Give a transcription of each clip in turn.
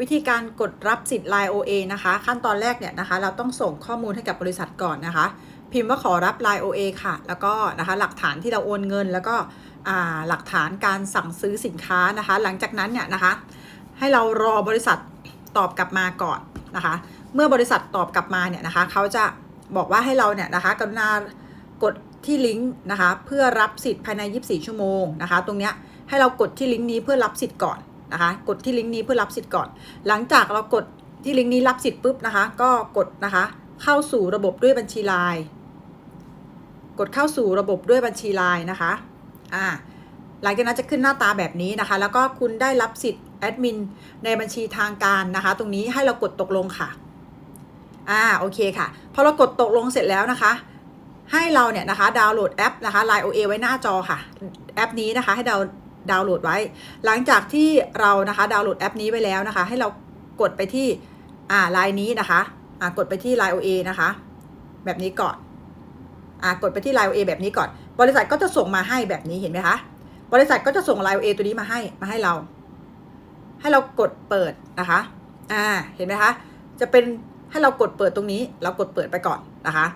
วิธีการกดรับสิทธิ์ Line OA นะคะ ขั้นตอนแรกเนี่ยนะคะ เราต้องส่งข้อมูลให้กับบริษัทก่อนนะคะ พิมพ์ว่าขอรับ Line OA ค่ะ แล้วก็นะคะหลักฐานที่เราโอนเงิน แล้วก็อ่าหลักฐานการสั่งซื้อสินค้านะคะ หลังจากนั้นเนี่ยนะคะ ให้เรารอบริษัทตอบกลับมาก่อนนะคะ เมื่อบริษัทตอบกลับมาเนี่ยนะคะเขาจะบอกว่าให้เราเนี่ยนะคะกรุณากดที่ลิงก์นะคะ เพื่อรับสิทธิ์ภายใน 24 ชั่วโมงนะคะ ตรงเนี้ยให้เรากดที่ลิงก์นี้เพื่อรับสิทธิ์ก่อน นะคะ กดที่ลิงก์นี้เพื่อรับสิทธิ์ก่อน หลังจากเรากดที่ลิงก์นี้รับสิทธิ์ปุ๊บนะคะ ก็กดนะคะ เข้าสู่ระบบด้วยบัญชี Line กดเข้าสู่ระบบด้วยบัญชี Line นะคะอ่าหลังจากนั้นจะขึ้นหน้าตาแบบนี้นะคะ แล้วก็คุณได้รับสิทธิ์แอดมินในบัญชีทางการนะคะ ตรงนี้ให้เรากดตกลงค่ะอ่าโอเคค่ะพอเรากดตกลงเสร็จแล้วนะคะ ให้เราเนี่ยนะคะดาวน์โหลดแอปนะคะ Line OA ไว้หน้าจอค่ะ แอปนี้นะคะให้เรา ดาวน์โหลดไว้ หลังจากที่เรานะคะดาวน์โหลดแอปนี้ไว้แล้วนะคะ ให้เรากดไปที่อ่าไลน์นี้นะคะอ่ากดไปที่ Line OA นะคะ แบบนี้ก่อนอ่ากดไปที่ Line OA แบบนี้ก่อน บริษัทก็จะส่งมาให้แบบนี้เห็นไหมคะบริษัทก็จะส่ง Line OA ตัวนี้มาให้มาให้เรา ให้เรากดเปิดนะคะอ่าเห็นไหมคะจะเป็นให้เรากดเปิดตรงนี้ เรากดเปิดไปก่อนนะคะ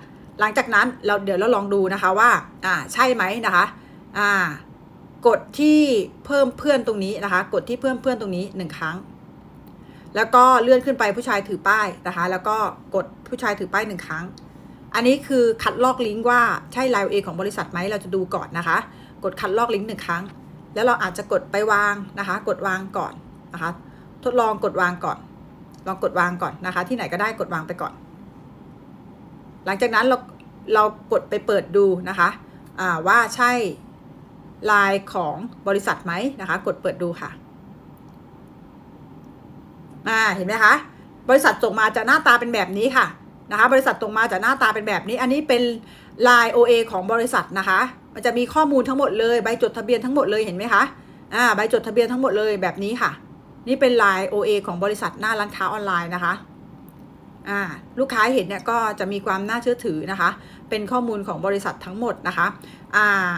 หลังจากนั้นเราเดี๋ยวเราลองดูนะคะว่าอ่าใช่ไหมนะคะอ่า กดที่เพิ่มเพื่อนตรงนี้นะคะ กดที่เพิ่มเพื่อนตรงนี้หนึ่งครั้ง แล้วก็เลื่อนขึ้นไปผู้ชายถือป้ายนะคะ แล้วก็กดผู้ชายถือป้ายหนึ่งครั้ง อันนี้คือคัดลอกลิงก์ว่าใช่ไลน์เอของบริษัทไหมเราจะดูก่อนนะคะ กดคัดลอกลิงก์หนึ่งครั้ง แล้วเราอาจจะกดไปวางนะคะ กดวางก่อนนะคะ ทดลองกดวางก่อน ลองกดวางก่อนนะคะ ที่ไหนก็ได้กดวางไปก่อน หลังจากนั้นเราเรากดไปเปิดดูนะคะว่าใช่ ลายของบริษัทไหมนะคะ กดเปิดดูค่ะอ่าเห็นไหมคะ บริษัทส่งมาจะหน้าตาเป็นแบบนี้ค่ะนะคะ บริษัทส่งมาจะหน้าตาเป็นแบบนี้ อันนี้เป็นลาย OA ของบริษัทนะคะ มันจะมีข้อมูลทั้งหมดเลย ใบจดทะเบียนทั้งหมดเลยเห็นไหมคะอ่าใบจดทะเบียนทั้งหมดเลยแบบนี้ค่ะ นี่เป็นลาย OA ของบริษัทหน้าร้านค้าออนไลน์นะคะอ่าลูกค้าเห็นเนี่ยก็จะมีความน่าเชื่อถือนะคะ เป็นข้อมูลของบริษัททั้งหมดนะคะอ่า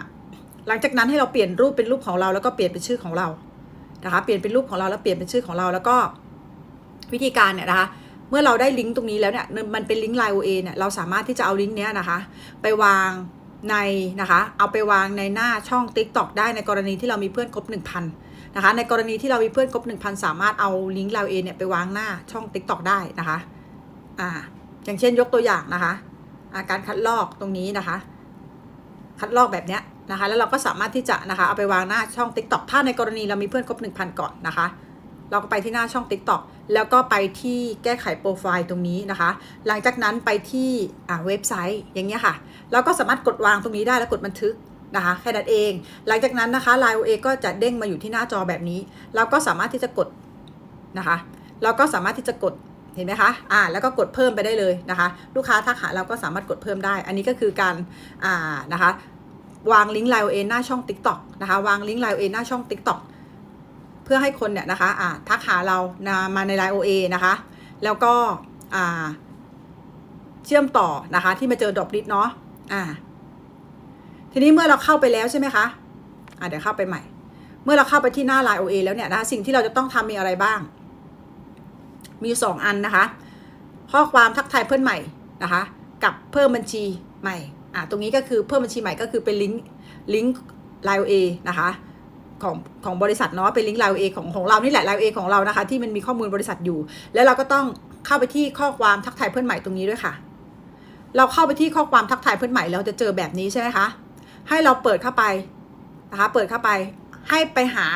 หลังจากนั้นให้เราเปลี่ยนรูปเป็นรูปของเราแล้วก็เปลี่ยนเป็นชื่อของเรานะคะเปลี่ยนเป็นรูปของเราแล้วเปลี่ยนเป็นชื่อของเราแล้วก็วิธีการเนี่ยนะคะเมื่อเราได้ลิงก์ตรงนี้แล้วเนี่ยมันเป็นลิงก์ Line OA เนี่ยเราสามารถที่จะเอาลิงก์เนี้ยนะคะ ไปวางในนะคะเอาไปวางในหน้าช่อง TikTok ได้ในกรณีที่เรามีเพื่อนครบ1,000นะคะในกรณีที่เรามีเพื่อนครบ1,000 สามารถเอาลิงก์ Line OA เนี่ยไปวางหน้าช่อง TikTok ได้นะคะอ่าอย่างเช่นยกตัวอย่างนะคะาการคัดลอกตรงนี้นะคะ คัดลอกแบบเนี้ย นะคะ แล้วเราก็สามารถที่จะนะคะเอาไปวางหน้าช่อง TikTok ถ้าในกรณีเรามีเพื่อนครบ1,000 ก่อนนะคะ เราก็ไปที่หน้าช่อง TikTok แล้วก็ไปที่แก้ไขโปรไฟล์ตรงนี้นะคะ หลังจากนั้นไปที่อ่าเว็บไซต์อย่างเงี้ยค่ะ เราก็สามารถกดวางตรงนี้ได้แล้วกดบันทึกนะคะแค่นั้นเอง หลังจากนั้นนะคะ Line OA ก็จะเด้งมาอยู่ที่หน้าจอแบบนี้ เราก็สามารถที่จะกดนะคะ เราก็สามารถที่จะกดเห็นไหมคะ อ่า แล้วก็กดเพิ่มไปได้เลยนะคะ ลูกค้าทักหาเราก็สามารถกดเพิ่มได้ อันนี้ก็คือการ อ่า นะคะ วางลิงก์ Line OA หน้าช่อง TikTok นะคะ วางลิงก์ Line OA หน้าช่อง TikTok เพื่อให้คนเนี่ยนะคะอ่าทักหาเรานะมาใน Line OA นะคะ แล้วก็อ่าเชื่อมต่อนะคะ ที่มาเจอดรอปลิสเนาะอ่าทีนี้เมื่อเราเข้าไปแล้วใช่ไหมคะอ่าเดี๋ยวเข้าไปใหม่ เมื่อเราเข้าไปที่หน้า Line OA แล้วเนี่ยนะคะสิ่งที่เราจะต้องทำมีอะไรบ้าง มีสองอันนะคะ ข้อความทักทายเพื่อนใหม่นะคะ กับเพิ่มบัญชีใหม่ อ่าตรงนี้ก็คือเพิ่มบัญชีใหม่ก็คือเป็นลิงก์ลิงก์ Line OA นะคะของของบริษัทเนาะเป็นลิงก์ Line OA ของของเรานี่แหละ Line OA ของเรานะคะ ที่มันมีข้อมูลบริษัทอยู่ แล้วเราก็ต้องเข้าไปที่ข้อความทักทายเพื่อนใหม่ตรงนี้ด้วยค่ะ เราเข้าไปที่ข้อความทักทายเพื่อนใหม่เราจะเจอแบบนี้ใช่ไหมคะให้เราเปิดเข้าไปนะคะ เปิดเข้าไปให้ไปหา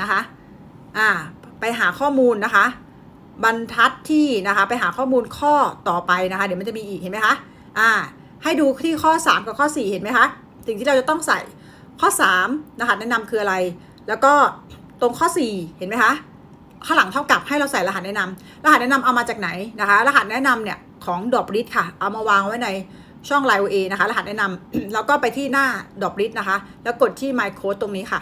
นะคะอ่าไปหาข้อมูลนะคะ บรรทัดที่นะคะ ไปหาข้อมูลข้อต่อไปนะคะ เดี๋ยวมันจะมีอีกเห็นไหมคะอ่า ให้ดูที่ข้อ 3 กับข้อ 4 เห็นไหมคะ สิ่งที่เราจะต้องใส่ข้อ3นะคะแนะนำคืออะไร แล้วก็ตรงข้อ 4 เห็นไหมคะ ข้างหลังเท่ากับให้เราใส่รหัสแนะนำรหัสแนะนำเอามาจากไหนนะคะ รหัสแนะนำเนี่ยของดอบริดค่ะ เอามาวางไว้ในช่อง Line OA นะคะ รหัสแนะนำแล้วก็ไปที่หน้าดอบริดนะคะ แล้วกดที่ My Code ตรงนี้ค่ะ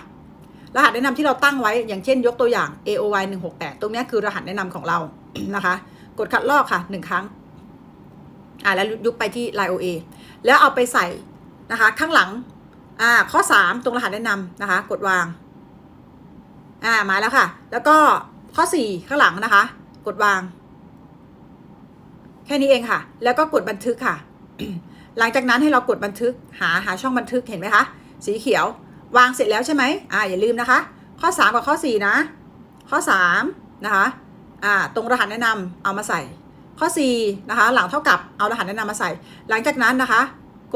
รหัสแนะนำที่เราตั้งไว้ อย่างเช่น ยกตัวอย่าง AOY 168 ตรงนี้คือรหัสแนะนำของเรานะคะ กดคัดลอกค่ะหนึ่งครั้ง อ่าแล้วยุบไปที่ Line OA แล้วเอาไปใส่นะคะข้างหลังอ่าข้อ 3 ตรงรหัสแนะนำนะคะ กดวางอ่ามาแล้วค่ะ แล้วก็ข้อ 4 ข้างหลังนะคะ กดวาง แค่นี้เองค่ะ แล้วก็กดบันทึกค่ะ หลังจากนั้นให้เรากดบันทึกหาหาช่องบันทึกเห็นไหมคะสีเขียววางเสร็จแล้วใช่ไหมอ่าอย่าลืมนะคะ ข้อ 3 กับข้อ 4 นะ ข้อ 3 นะคะอ่าตรงรหัสแนะนำเอามาใส่ ข้อ 4 นะคะ หลังเท่ากับเอารหัสแนะนำมาใส่ หลังจากนั้นนะคะ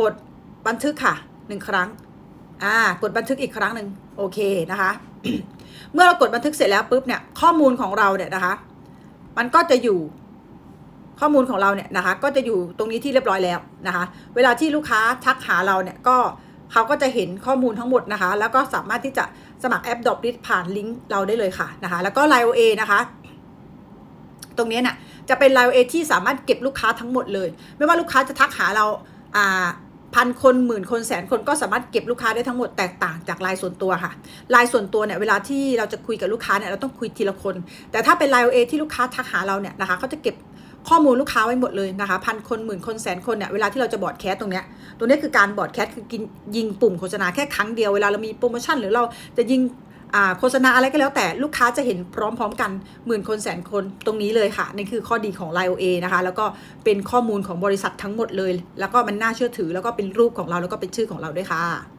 กดบันทึกค่ะหนึ่งครั้งอ่ากดบันทึกอีกครั้งหนึ่งโอเคนะคะ เมื่อเรากดบันทึกเสร็จแล้วปุ๊บเนี่ยข้อมูลของเราเนี่ยนะคะ มันก็จะอยู่ข้อมูลของเราเนี่ยนะคะ ก็จะอยู่ตรงนี้ที่เรียบร้อยแล้วนะคะ เวลาที่ลูกค้าทักหาเราเนี่ยก็เขาก็จะเห็นข้อมูลทั้งหมดนะคะ แล้วก็สามารถที่จะสมัครแอปดอ p ลิสผ่านลิงก์เราได้เลยค่ะนะคะ แล้วก็ Line OA นะคะ ตรงนี้เนี่ยจะเป็น Line OA ที่สามารถเก็บลูกค้าทั้งหมดเลย ไม่ว่าลูกค้าจะทักหาเราอ่าพันคนหมื่นคนแสนคนก็สามารถเก็บลูกค้าได้ทั้งหมดแตกต่างจากลายส่วนตัวค่ะลายส่วนตัวเนี่ยเวลาที่เราจะคุยกับลูกค้าเนี่ยเราต้องคุยทีละคน แต่ถ้าเป็นไลน์เอที่ลูกค้าทักหาเราเนี่ยนะคะเขาจะเก็บข้อมูลลูกค้าไว้หมดเลยนะคะพันคนหมื่นคนแสนคนเนี่ยเวลาที่เราจะบอดแคสตรงเนี้ยตรงนี้คือการบอดแคสคือกินยิงปุ่มโฆษณาแค่ครั้งเดียวเวลาเรามีโปรโมชั่นหรือเราจะยิง โฆษณาอะไรก็แล้วแต่ลูกค้าจะเห็นพร้อมๆกันหมื่นคนแสนคนตรงนี้เลยค่ะนี่คือข้อดีของ Line OA นะคะแล้วก็เป็นข้อมูลของบริษัททั้งหมดเลย แล้วก็มันน่าเชื่อถือแล้วก็เป็นรูปของเราแล้วก็เป็นชื่อของเราด้วยค่ะ